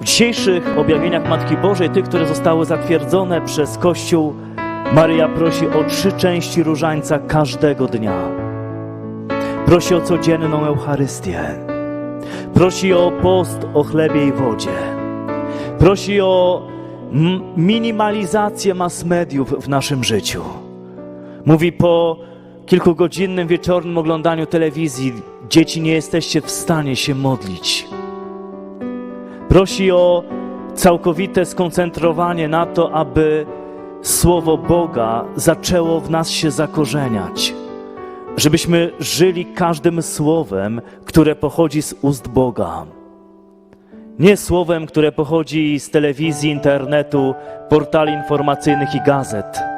W dzisiejszych objawieniach Matki Bożej, tych, które zostały zatwierdzone przez Kościół, Maryja prosi o trzy części różańca każdego dnia. Prosi o codzienną Eucharystię. Prosi o post o chlebie i wodzie. Prosi o minimalizację mass mediów w naszym życiu. Mówi po kilkugodzinnym wieczornym oglądaniu telewizji, dzieci nie jesteście w stanie się modlić. Prosi o całkowite skoncentrowanie na to, aby Słowo Boga zaczęło w nas się zakorzeniać. Żebyśmy żyli każdym słowem, które pochodzi z ust Boga. Nie słowem, które pochodzi z telewizji, internetu, portali informacyjnych i gazet